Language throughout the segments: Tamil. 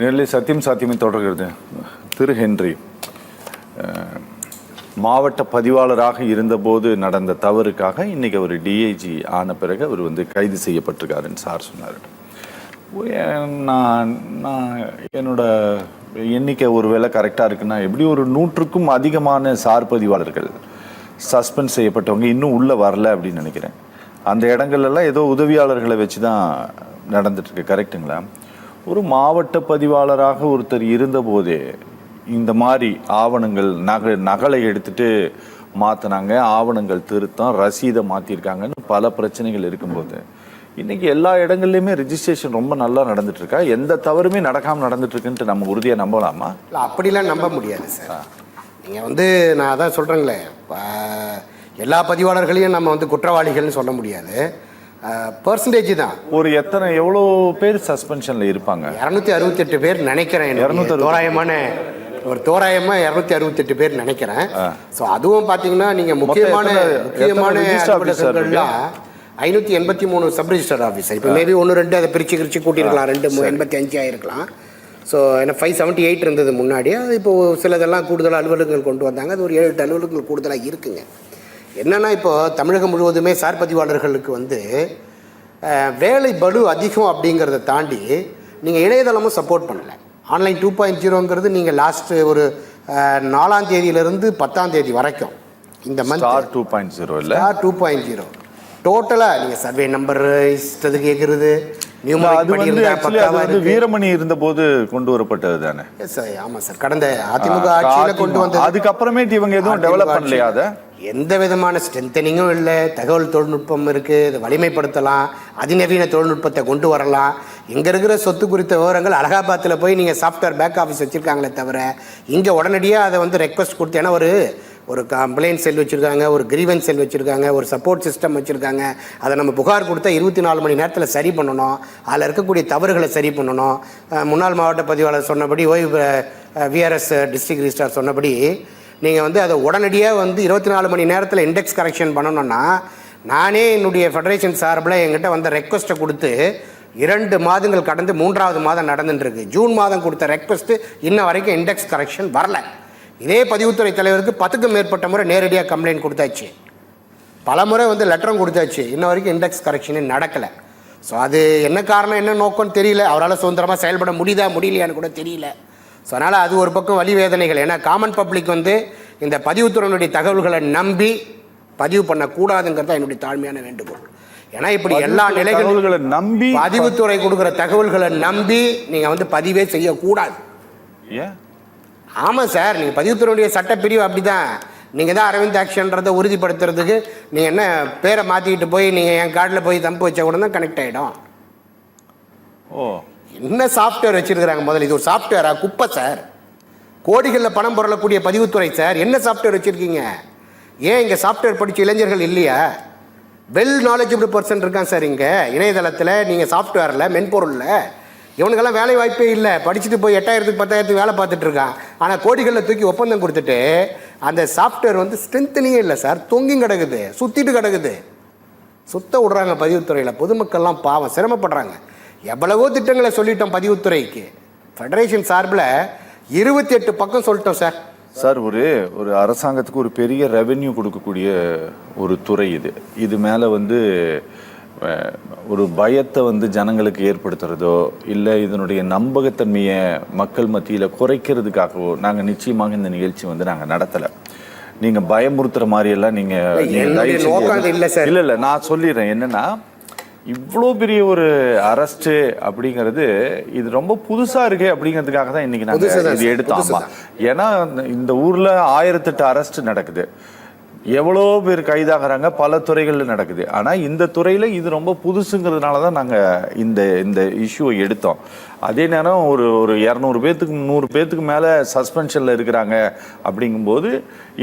நேரில் சத்தியம் சாத்தியமே தொடர்கிறது. திரு ஹென்றி மாவட்ட பதிவாளராக இருந்தபோது நடந்த தவறுக்காக இன்னைக்கு அவர் டிஐஜி ஆன பிறகு அவர் வந்து கைது செய்யப்பட்டிருக்காருன்னு சார் சொன்னார். நான் நான் என்னோட எண்ணிக்கை ஒருவேளை கரெக்டாக இருக்குன்னா எப்படி ஒரு நூற்றுக்கும் அதிகமான சார் பதிவாளர்கள் சஸ்பெண்ட் செய்யப்பட்டவங்க இன்னும் உள்ளே வரல அப்படின்னு நினைக்கிறேன். அந்த இடங்கள்லாம் ஏதோ உதவியாளர்களை வச்சு தான் நடந்துட்டுருக்கு கரெக்ட்டுங்களா ஒரு மாவட்ட பதிவாளராக ஒருத்தர் இருந்தபோதே இந்த மாதிரி ஆவணங்கள் நக நகலை எடுத்துட்டு மாற்றினாங்க ஆவணங்கள் திருத்தம் ரசீதை மாற்றிருக்காங்கன்னு பல பிரச்சனைகள் இருக்கும்போது. இன்னைக்கு எல்லா இடங்கள்லையுமே ரிஜிஸ்ட்ரேஷன் ரொம்ப நல்லா நடந்துட்டு இருக்கா எந்த தவறுமே நடக்காமல் நடந்துட்டு இருக்குன்ட்டு நம்ம உறுதியாக நம்பலாமா? இல்லை அப்படிலாம் நம்ப முடியாது சார். நீங்கள் வந்து நான் அதான் சொல்கிறேங்களே எல்லா பதிவாளர்களையும் நம்ம வந்து குற்றவாளிகள்னு சொல்ல முடியாது. பர்சன்டேஜ் தான். ஒரு எத்தனை எவ்வளோ பேர் சஸ்பென்ஷன்ல இருப்பாங்க? இரநூத்தி அறுபத்தெட்டு பேர் நினைக்கிறேன் 268 தோராயமான ஒரு தோராயமா இரநூத்தி அறுபத்தெட்டு பேர் நினைக்கிறேன். ஸோ அதுவும் பார்த்தீங்கன்னா நீங்கள் முக்கியமான முக்கியமான ஐநூற்றி எண்பத்தி மூணு சப் ரிஜிஸ்டர் ஆஃபீஸர் இப்போ மேபி ஒன்று ரெண்டு அதை பிரித்து கிரிச்சு கூட்டியிருக்கலாம். ரெண்டு எண்பத்தி அஞ்சு ஆயிருக்கலாம். ஸோ ஏன்னா ஃபைவ் செவன்ட்டி எயிட் இருந்தது முன்னாடி. அது இப்போ சிலதெல்லாம் கூடுதல் அலுவலகங்கள் கொண்டு வந்தாங்க. அது ஒரு ஏழு எட்டு அலுவலகங்கள் கூடுதலாக இருக்குங்க. என்னன்னா இப்போ தமிழகம் முழுவதுமே சார் பதிவாளர்களுக்கு வந்து வேலை பளு அதிகம் அப்படிங்கிறத தாண்டி நீங்கள் இணையதளமும் சப்போர்ட் பண்ணலை. ஆன்லைன் டூ பாயிண்ட் ஜீரோங்கிறது நீங்கள் லாஸ்ட்டு ஒரு நாலாம் தேதியிலிருந்து பத்தாம் தேதி வரைக்கும். இந்த மந்த் டூ பாயிண்ட் ஜீரோ இல்லை? டூ பாயிண்ட் ஜீரோ டோட்டலாக நீங்கள் சர்வே நம்பர் இஷ்டத்துக்கு கேட்குறது வீரமணி இருந்தபோது கொண்டு வரப்பட்டது தானே? சார் ஆமாம் சார் கடந்த அதிமுக ஆட்சியில் கொண்டு வந்தது. அதுக்கப்புறமேட்டு இவங்க எதுவும் டெவலப் பண்ணலையா அதை? எந்த விதமான ஸ்ட்ரென்தனிங்கும் இல்லை. தகவல் தொழில்நுட்பம் இருக்குது இதை வலிமைப்படுத்தலாம். அதிநவீன தொழில்நுட்பத்தை கொண்டு வரலாம். இங்கே இருக்கிற சொத்து குறித்த விவரங்கள் அலகாபாத்தில் போய் நீங்கள் சாஃப்ட்வேர் பேக் ஆஃபீஸ் வச்சுருக்காங்களே தவிர இங்கே உடனடியாக அதை வந்து ரெக்வஸ்ட் கொடுத்து ஏன்னா ஒரு ஒரு கம்ப்ளைண்ட் செல் வச்சுருக்காங்க ஒரு கிரீவன்ஸ் செல் வச்சுருக்காங்க ஒரு சப்போர்ட் சிஸ்டம் வச்சுருக்காங்க. அதை நம்ம புகார் கொடுத்தா இருபத்தி நாலு மணி நேரத்தில் சரி பண்ணணும். அதில் இருக்கக்கூடிய தவறுகளை சரி பண்ணணும். முன்னாள் மாவட்ட பதிவாளர் சொன்னபடி ஓய்வு விஆர்எஸ் டிஸ்ட்ரிக்ட் ரிஜிஸ்டார் சொன்னபடி நீங்கள் வந்து அதை உடனடியாக வந்து இருபத்தி நாலு மணி நேரத்தில் இண்டெக்ஸ் கரெக்ஷன் பண்ணணும்னா நானே என்னுடைய ஃபெடரேஷன் சார்பில் என்கிட்ட வந்த ரெக்வஸ்ட்டை கொடுத்து இரண்டு மாதங்கள் கடந்து மூன்றாவது மாதம் நடந்துட்டுருக்கு. ஜூன் மாதம் கொடுத்த ரெக்வஸ்ட்டு இன்ன வரைக்கும் இண்டெக்ஸ் கரெக்ஷன் வரல. இதே பதிவுத்துறை தலைவருக்கு பத்துக்கும் மேற்பட்ட முறை நேரடியாக கம்ப்ளைண்ட் கொடுத்தாச்சு. பல முறை வந்து லெட்டரும் கொடுத்தாச்சு. இன்ன வரைக்கும் இண்டெக்ஸ் கரெக்ஷனே நடக்கலை. ஸோ அது என்ன காரணம் என்ன நோக்கம்னு தெரியல. அவரால் சுதந்திரமாக செயல்பட முடியுதா முடியலையான்னு கூட தெரியல. ஸோ அதனால் அது ஒரு பக்கம் வழி வேதனைகள் ஏன்னா காமன் பப்ளிக் வந்து இந்த பதிவுத்துறையினுடைய தகவல்களை நம்பி பதிவு பண்ணக்கூடாதுங்கிறது என்னுடைய தாழ்மையான வேண்டுகோள். ஏன்னா இப்படி எல்லா நிலைகளும் நம்பி பதிவுத்துறை கொடுக்குற தகவல்களை நம்பி நீங்கள் வந்து பதிவே செய்யக்கூடாது. ஆமாம் சார். நீங்கள் பதிவுத்துறையுடைய சட்டப்பிரிவு அப்படி தான் நீங்கள் தான் அரவிந்த் ஆக்ஷன்றதை உறுதிப்படுத்துறதுக்கு நீங்கள் என்ன பேரை மாற்றிக்கிட்டு போய் நீங்கள் என் கார்டில் போய் தம்பு வச்சா கூட தான் கனெக்ட் ஆகிடும் ஓ. என்ன சாஃப்ட்வேர் வச்சிருக்கிறாங்க முதல்ல? இது ஒரு சாஃப்ட்வேரா குப்பை சார் கோடிகளில் பணம் புரளக்கூடிய பதிவுத்துறை சார் என்ன சாஃப்ட்வேர் வச்சுருக்கீங்க? ஏன் இங்கே சாஃப்ட்வேர் படித்த இளைஞர்கள் இல்லையா? வெல் நாலேஜபிள் பர்சன் இருக்கான் சார் இங்கே. இணையதளத்தில் நீங்கள் சாஃப்ட்வேரில் மென்பொருளில். இவனுக்கெல்லாம் வேலை வாய்ப்பே இல்லை. படிச்சுட்டு போய் எட்டாயிரத்துக்கு பத்தாயிரத்துக்கு வேலை பார்த்துட்டு இருக்கான். ஆனால் கோடிகளில் தூக்கி ஒப்பந்தம் கொடுத்துட்டு அந்த சாஃப்ட்வேர் வந்து ஸ்ட்ரென்த்தனிங்கே இல்லை சார் தொங்கியும் கிடக்குது. சுற்றிட்டு கிடக்குது. சுத்த விடுறாங்க பதிவுத்துறையில். பொதுமக்கள்லாம் பாவம். சிரமப்படுறாங்க. எவ்வளவோ திட்டங்களை சொல்லிட்டோம் பதிவுத்துறைக்கு. ஃபெடரேஷன் சார்பில் இருபத்தி எட்டு பக்கம் சொல்லிட்டோம் சார் சார் ஒரு ஒரு அரசாங்கத்துக்கு ஒரு பெரிய ரெவென்யூ கொடுக்கக்கூடிய ஒரு துறை இது. இது மேலே வந்து ஒரு பயத்தை வந்து ஜனங்களுக்கு ஏற்படுத்துறதோ இல்லை இதனுடைய நம்பகத்தன்மையை மக்கள் மத்தியில் குறைக்கிறதுக்காகவோ நாங்கள் நிச்சயமாக இந்த நிகழ்ச்சி வந்து நாங்கள் நடத்தலை. நீங்கள் பயமுறுத்துற மாதிரி எல்லாம் நீங்கள். இல்லை இல்லை நான் சொல்லிடுறேன். என்னன்னா இவ்வளோ பெரிய ஒரு அரஸ்ட்டு அப்படிங்கிறது இது ரொம்ப புதுசா இருக்கே அப்படிங்கிறதுக்காக தான் இன்னைக்கு நாங்கள் இது எடுத்தோம். புதுசு ஆமா. ஏன்னா இந்த ஊர்ல ஆயிரத்தெட்டு அரெஸ்ட் நடக்குது. எவ்வளோ பேர் கைதாகிறாங்க பல துறைகளில் நடக்குது. ஆனால் இந்த துறையில் இது ரொம்ப புதுசுங்கிறதுனால தான் நாங்கள் இந்த இந்த இஷ்யூவை எடுத்தோம். அதே நேரம் ஒரு ஒரு இரநூறு பேர்த்துக்கு நூறு பேர்த்துக்கு மேலே சஸ்பென்ஷனில் இருக்கிறாங்க அப்படிங்கும்போது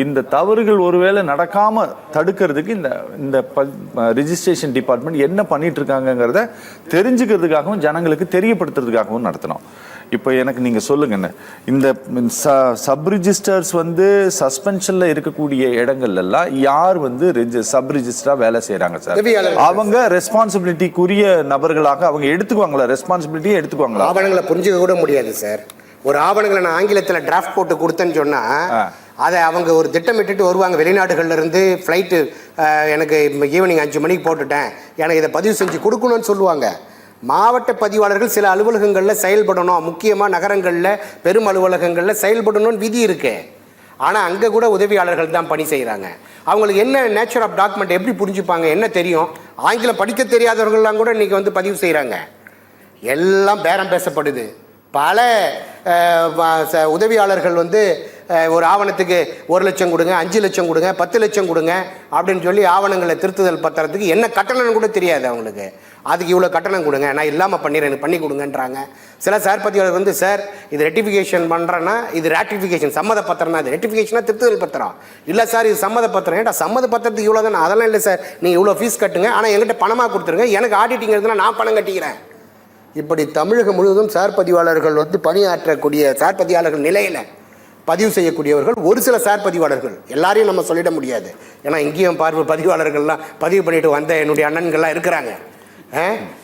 இந்த தவறுகள் ஒருவேளை நடக்காமல் தடுக்கிறதுக்கு இந்த இந்த ரிஜிஸ்ட்ரேஷன் டிபார்ட்மெண்ட் என்ன பண்ணிகிட்ருக்காங்கங்கிறத தெரிஞ்சுக்கிறதுக்காகவும் ஜனங்களுக்கு தெரியப்படுத்துறதுக்காகவும் நடத்தினோம். இப்போ எனக்கு நீங்க சொல்லுங்கண்ணே. இந்த சப் ரிஜிஸ்டர்ஸ் வந்து சஸ்பென்ஷன்ல இருக்கக்கூடிய இடங்கள்ல எல்லாம் யார் வந்து சப் ரிஜிஸ்டரா வேலை செய்றாங்க சார். அவங்க ரெஸ்பான்சிபிலிட்டிக்குரிய நபர்களாக அவங்க எடுத்துக்குவாங்களா? ரெஸ்பான்சிபிலிட்டியே எடுத்துக்குவாங்களா? ஆவணங்களை புரிஞ்சுக்க கூட முடியாது சார். ஒரு ஆவணங்களை நான் ஆங்கிலத்தில் டிராஃப்ட் போட்டு கொடுத்தேன்னு சொன்னா ஆ. அதை அவங்க ஒரு திட்டமிட்டுட்டு வருவாங்க. வெளிநாடுகள்ல இருந்து ஃப்ளைட்டு எனக்கு ஈவினிங் அஞ்சு மணிக்கு போட்டுட்டேன். எனக்கு இதை பதிவு செஞ்சு கொடுக்கணும்னு சொல்லுவாங்க. மாவட்ட பதிவாளர்கள் சில அலுவலகங்களில் செயல்படணும். முக்கியமாக நகரங்களில் பெரும் அலுவலகங்களில் செயல்படணும்னு விதி இருக்கு. ஆனால் அங்கே கூட உதவியாளர்கள் தான் பணி செய்கிறாங்க அவங்களுக்கு என்ன நேச்சர் ஆஃப் டாக்குமெண்ட் எப்படி புரிஞ்சுப்பாங்க என்ன தெரியும்? ஆங்கிலம் படிக்க தெரியாதவர்கள்லாம் கூட இன்றைக்கி வந்து பதிவு செய்கிறாங்க எல்லாம் பேரம் பேசப்படுது. பல உதவியாளர்கள் வந்து ஒரு ஆவணத்துக்கு ஒரு லட்சம் கொடுங்க அஞ்சு லட்சம் கொடுங்க பத்து லட்சம் கொடுங்க அப்படின்னு சொல்லி ஆவணங்களை திருத்துதல் பத்திரத்துக்கு என்ன கட்டணம்னு கூட தெரியாது அவங்களுக்கு. அதுக்கு இவ்வளோ கட்டணம் கொடுங்க நான் இல்லாமல் பண்ணிடுறேன் எனக்கு பண்ணி கொடுங்கன்றாங்க. சில சார் பதிவாளர் வந்து சார் இது ரெட்டிஃபிகேஷன் பண்ணுறேன்னா இது ரேட்டிஃபிகேஷன் சம்மத பத்திரம் தான் இது. ரெட்டிஃபிகேஷனாக திருத்துதல் பத்திரம். இல்லை சார் இது சம்மத பத்திரம். ஏன்டா சம்மத பத்திரத்துக்கு இவ்வளோ தானே அதெல்லாம் இல்லை சார். நீங்கள் இவ்வளோ ஃபீஸ் கட்டுங்க. ஆனால் என்கிட்ட பணமாக கொடுத்துருங்க. எனக்கு ஆடிட்டிங் இருக்குன்னா நான் பணம் கட்டிக்கிறேன். இப்படி தமிழகம் முழுவதும் சார் பதிவாளர்கள் வந்து பணியாற்றக்கூடிய சார் பதிவாளர்கள் நிலையில் பதிவு செய்யக்கூடியவர்கள் ஒரு சில சார் பதிவாளர்கள். எல்லாரையும் நம்ம சொல்லிட முடியாது. ஏன்னா இங்கேயும் பார்வை பதிவாளர்கள்லாம் பதிவு பண்ணிட்டு வந்த என்னுடைய அண்ணன்கள்லாம் இருக்கிறாங்க.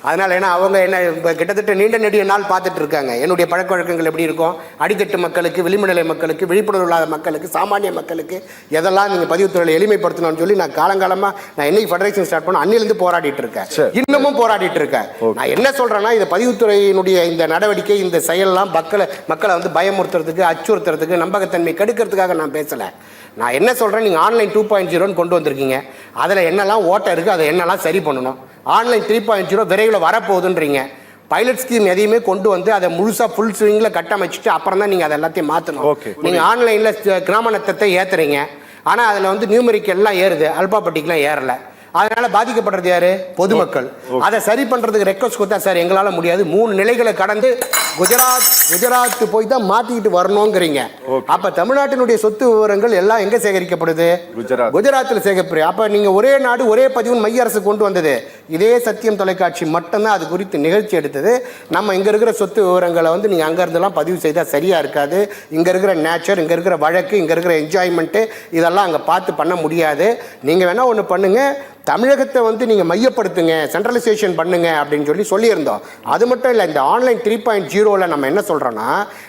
அதனால ஏன்னா அவங்க என்ன இப்ப கிட்டத்தட்ட நீண்ட நெடிய நாள் பார்த்துட்டு இருக்காங்க. என்னுடைய பழக்க வழக்கங்கள் எப்படி இருக்கும்? அடித்தட்டு மக்களுக்கு விளிம்புநிலை மக்களுக்கு விழிப்புணர்வு இல்லாத மக்களுக்கு சாமானிய மக்களுக்கு எதெல்லாம் நீங்கள் பதிவுத்துறையில் எளிமைப்படுத்தணும்னு சொல்லி நான் காலங்காலமாக நான் என்னைக்கு ஃபெடரேஷன் ஸ்டார்ட் பண்ண அன்னிலிருந்து போராடிட்டு இருக்கேன். இன்னமும் போராடிட்டு இருக்கேன். நான் என்ன சொல்றேன்னா இந்த பதிவுத்துறையினுடைய இந்த நடவடிக்கை இந்த செயல்லாம் மக்களை மக்களை வந்து பயமுறுத்துறதுக்கு அச்சுறுத்துறதுக்கு நம்பகத்தன்மை கெடுக்கிறதுக்காக நான் பேசல. நான் என்ன சொல்றேன்? நீங்க ஆன்லைன் டூ பாயிண்ட் ஜீரோன்னு கொண்டு வந்திருக்கீங்க. அதுல என்னெல்லாம் ஓட்டை இருக்கு அதை என்னெல்லாம் சரி பண்ணணும்? ஆன்லைன் த்ரீ பாயிண்ட் ஜீரோ விரைவில் வரப்போகுதுன்றீங்க. பைலட் ஸ்கீம் எதையுமே கொண்டு வந்து அதை முழுசா ஃபுல் ஸ்விங்கில் கட்டமைச்சிட்டு அப்புறம் தான் நீங்க அதை எல்லாத்தையும் மாற்றணும் Okay. நீங்க ஆன்லைன்ல கிராம நத்தத்தை ஏத்துறீங்க. ஆனா அதுல வந்து நியூமரிக் எல்லாம் ஏறுது. அல்பாபட்டிக்கெல்லாம் ஏறல. அதனால பாதிக்கப்படுறது யாரு? பொதுமக்கள். அதை சரி பண்றதுக்கு ரெக்வஸ்ட் கொடுத்தா சார் எங்களால முடியாது. மூணு நிலைகளை கடந்து குஜராத் குஜராத் போய் தான் மாத்திக்கிட்டு வரணுங்கிறீங்க. அப்ப தமிழ்நாட்டினுடைய சொத்து விவரங்கள் எல்லாம் எங்க சேகரிக்கப்படுது? குஜராத். குஜராத்தில் சேகரிப்பு அப்ப நீங்க ஒரே நாடு ஒரே பதிவு மைய அரசு கொண்டு வந்தது. இதே சத்தியம் தொலைக்காட்சி மட்டும்தான் அது குறித்து நிகழ்ச்சி எடுத்தது. நம்ம இங்கே இருக்கிற சொத்து விவரங்களை வந்து நீங்கள் அங்கேருந்துலாம் பதிவு செய்தால் சரியாக இருக்காது. இங்கே இருக்கிற நேச்சர் இங்கே இருக்கிற வழக்கு இங்கே இருக்கிற என்ஜாய்மெண்ட்டு இதெல்லாம் அங்கே பார்த்து பண்ண முடியாது. நீங்கள் வேணால் ஒன்று பண்ணுங்கள் தமிழகத்தை வந்து நீங்கள் மையப்படுத்துங்க. சென்ட்ரலைசேஷன் பண்ணுங்க அப்படின்னு சொல்லி சொல்லியிருந்தோம். அது மட்டும் இல்லை இந்த ஆன்லைன் த்ரீ பாயிண்ட் ஜீரோவில் நம்ம என்ன சொல்கிறோன்னா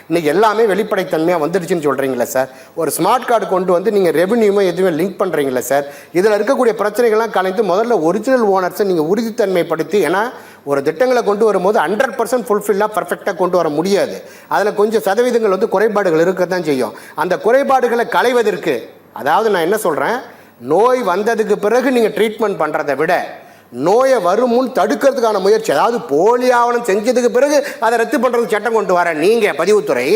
இன்னைக்கு எல்லாமே வெளிப்படைத்தன்மையாக வந்துடுச்சுன்னு சொல்கிறீங்களா சார். ஒரு ஸ்மார்ட் கார்டு கொண்டு வந்து நீங்கள் ரெவன்யூமோ எதுவுமே லிங்க் பண்ணுறீங்களா சார். இதில் இருக்கக்கூடிய பிரச்சனைகள்லாம் கலைந்து முதல்ல ஒரிஜினல் ஓனர்ஸை நீங்கள் உறுதித்தன்மைப்படுத்தி ஏன்னா ஒரு திட்டங்களை கொண்டு வரும்போது ஹண்ட்ரட் பர்சன்ட் ஃபுல்ஃபில்லாக பர்ஃபெக்டாக கொண்டு வர முடியாது. அதில் கொஞ்சம் சதவீதங்கள் வந்து குறைபாடுகள் இருக்க தான் செய்யும். அந்த குறைபாடுகளை களைவதற்கு அதாவது நான் என்ன சொல்கிறேன் நோய் வந்ததுக்கு பிறகு நீங்கள் ட்ரீட்மெண்ட் பண்ணுறதை விட நோயை வரும் முன் தடுக்கிறதுக்கான முயற்சி அதாவது போலி ஆவணம் செஞ்சதுக்கு பிறகு அதை ரத்து பண்ணுறதுக்கு சட்டம் கொண்டு வர நீங்கள் பதிவுத்துறை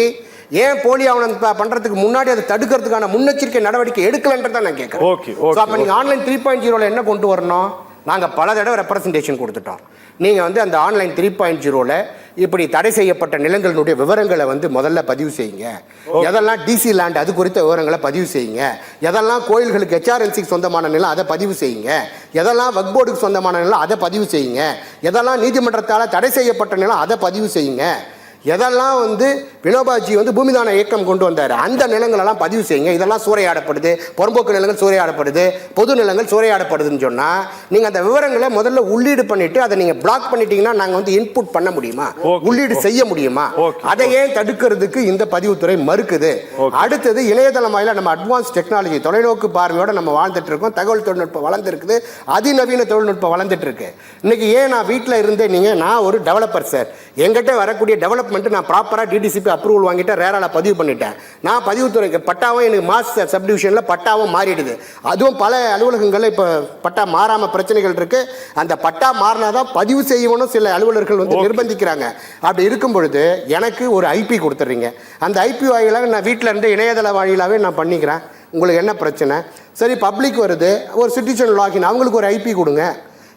ஏன் போலி ஆவணம் ப- பண்றதுக்கு முன்னாடி அதை தடுக்கிறதுக்கான முன்னெச்சரிக்கை நடவடிக்கை எடுக்கலன்றதை நான் கேட்குறேன். Okay, okay, அப்போ நீங்கள் ஆன்லைன் த்ரீ பாயிண்ட் ஜீரோவில் என்ன கொண்டு வரணும்? நாங்கள் பல தடவை ரெப்ரசன்டேஷன் கொடுத்துட்டோம். நீங்கள் வந்து அந்த ஆன்லைன் த்ரீ பாயிண்ட் ஜீரோவில் இப்படி தடை செய்யப்பட்ட நிலங்களுடைய விவரங்களை வந்து முதல்ல பதிவு செய்யுங்க. எதெல்லாம் டிசி லேண்ட் அது குறித்த விவரங்களை பதிவு செய்யுங்க. எதெல்லாம் கோயில்களுக்கு ஹெச்ஆர்என்சிக்கு சொந்தமான நிலம் அதை பதிவு செய்யுங்க. எதெல்லாம் வக் போர்டுக்கு சொந்தமான நிலம் அதை பதிவு செய்யுங்க. எதெல்லாம் நீதிமன்றத்தால் தடை செய்யப்பட்ட நிலம் அதை பதிவு செய்யுங்க. எதெல்லாம் வந்து வினோபாஜி வந்து பூமிதான இயக்கம் கொண்டு வந்தார். அந்த நிலங்களெல்லாம் பதிவு செய்யுங்க. இதெல்லாம் சூறையாடப்படுது. புறம்போக்கு நிலங்கள் சூறையாடப்படுது. பொது நிலங்கள் சூறையாடப்படுதுன்னு சொன்னால் நீங்கள் அந்த விவரங்களை முதல்ல உள்ளீடு பண்ணிட்டு அதை நீங்கள் பிளாக் பண்ணிட்டீங்கன்னா நாங்கள் வந்து இன்புட் பண்ண முடியுமா? உள்ளீடு செய்ய முடியுமா? அதை ஏன் தடுக்கிறதுக்கு இந்த பதிவுத்துறை மறுக்குது? அடுத்தது இணையதளம் வாயிலா நம்ம அட்வான்ஸ் டெக்னாலஜி தொலைநோக்கு பார்வையோட நம்ம வாழ்ந்துட்டு இருக்கோம். தகவல் தொழில்நுட்பம் வளர்ந்துருக்குது. அதிநவீன தொழில்நுட்பம் வளர்ந்துட்டு இருக்கு இன்னைக்கு ஏன் நான் வீட்டில் இருந்தே நீங்க நான் ஒரு டெவலப்பர் சார் எங்கிட்ட வரக்கூடிய டெவலப்மெண்ட் நான் ப்ராப்பராக டிடிசிபி அப்ரூவல் வாங்கிட்டேன் ரேரால பதிவு பண்ணிட்டேன். நான் பதிவுத்துறைக்கு பட்டாவும் எனக்கு மாஸ் சப்டிவிஷனில் பட்டாவும் மாறிடுது. அதுவும் பல அலுவலகங்களில் இப்போ பட்டா மாறாம பிரச்சனைகள் இருக்கு. அந்த பட்டா மாறினாதான் பதிவு செய்யணும் சில அலுவலர்கள் வந்து நிர்பந்திக்கிறாங்க. அப்படி இருக்கும் பொழுது எனக்கு ஒரு ஐபி கொடுத்துட்றீங்க அந்த ஐபி வாயிலாக நான் வீட்டில் இருந்து இணையதள வாயிலாகவே நான் பண்ணிக்கிறேன். உங்களுக்கு என்ன பிரச்சனை? சரி பப்ளிக் வருது. ஒரு சிட்டிசன் லாகின் அவங்களுக்கு ஒரு ஐபி கொடுங்க.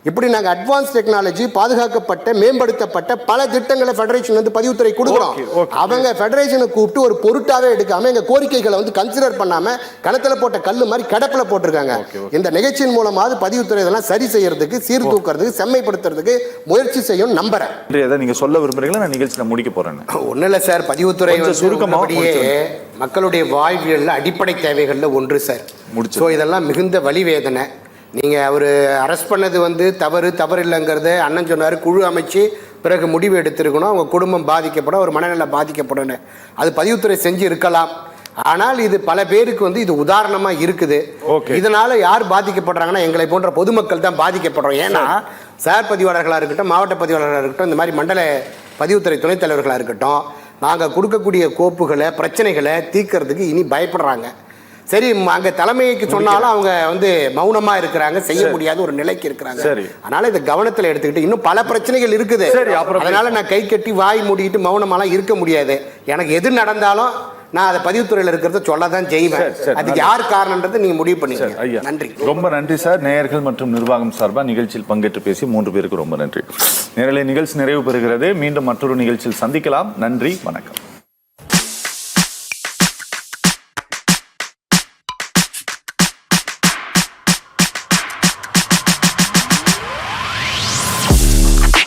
இப்படி நாங்கள் அட்வான்ஸ் டெக்னாலஜி பாதுகாக்கப்பட்ட மேம்படுத்தப்பட்ட பல திட்டங்களை ஃபெடரேஷன் வந்து பதிவுத்துறை கொடுக்குறோம். அவங்க ஃபெடரேஷனை கூப்பிட்டு ஒரு பொருட்டாவே எடுக்காம எங்க கோரிக்கைகளை வந்து கன்சிடர் பண்ணாம கணத்துல போட்ட கல்லு மாதிரி கடப்பில் போட்டிருக்காங்க. இந்த நிகழ்ச்சியின் மூலமாவது பதிவுத்துறை இதெல்லாம் சரி செய்யறதுக்கு சீர்தூக்கிறதுக்கு செம்மைப்படுத்துறதுக்கு முயற்சி செய்யும் நம்புறேன். எதை நீங்க சொல்ல விரும்புறீங்களா? நான் நிகழ்ச்சி நான் முடிக்க போறேன் ஒன்றும் இல்லை சார். பதிவுத்துறை கொஞ்சம் வந்து சுருக்கமா உள்ளபடியே மக்களுடைய வாழ்வியல்ல அடிப்படை தேவைகள்ல ஒன்று சார். முடிச்சு. ஸோ இதெல்லாம் மிகுந்த வலிவேதனை. நீங்க அவர் அரெஸ்ட் பண்ணது வந்து தவறு தவறு இல்லைங்கிறத அண்ணன் சொன்னார். குழு அமைச்சு பிறகு முடிவு எடுத்திருக்கணும். அவங்க குடும்பம் பாதிக்கப்படும் ஒரு மனநல பாதிக்கப்படும் அது பதிவுத்துறை செஞ்சு இருக்கலாம். ஆனால் இது பல பேருக்கு வந்து இது உதாரணமா இருக்குது. இதனால யார் பாதிக்கப்படுறாங்கன்னா எங்களை போன்ற பொதுமக்கள் தான் பாதிக்கப்படுறோம் ஏன்னா சார் பதிவாளர்களாக இருக்கட்டும் மாவட்ட பதிவாளர்களாக இருக்கட்டும் இந்த மாதிரி மண்டல பதிவுத்துறை துணைத் தலைவர்களாக இருக்கட்டும் நாங்கள் கொடுக்கக்கூடிய கோப்புகளை பிரச்சனைகளை தீர்க்கறதுக்கு இனி பயப்படுறாங்க. சரி அங்க தலைமைக்கு சொன்னாலும் அவங்க வந்து மௌனமா இருக்கிறாங்க செய்ய முடியாத ஒரு நிலைக்கு இருக்கிறாங்க. சரி. அதனால இதை கவனத்துல எடுத்துக்கிட்டு இன்னும் பல பிரச்சனைகள் இருக்குது. அப்புறம் அதனால நான் கை கட்டி வாய் மூடிட்டு மௌனமாலாம் இருக்க முடியாது. எனக்கு எது நடந்தாலும் நான் அதை பதிவுத்துறையில இருக்கிறத சொல்ல தான் செய்வேன் அதுக்கு யார் காரணன்றதை நீங்க முடிவு பண்ணிக்கங்க. நன்றி. ரொம்ப நன்றி சார். நேயர்கள் மற்றும் நிர்வாகம் சார்பாக நிகழ்ச்சியில் பங்கேற்று பேசி மூன்று பேருக்கு ரொம்ப நன்றி. நேரலை நிகழ்ச்சி நிறைவு பெறுகிறது. மீண்டும் மற்றொரு நிகழ்ச்சியில் சந்திக்கலாம். நன்றி வணக்கம்.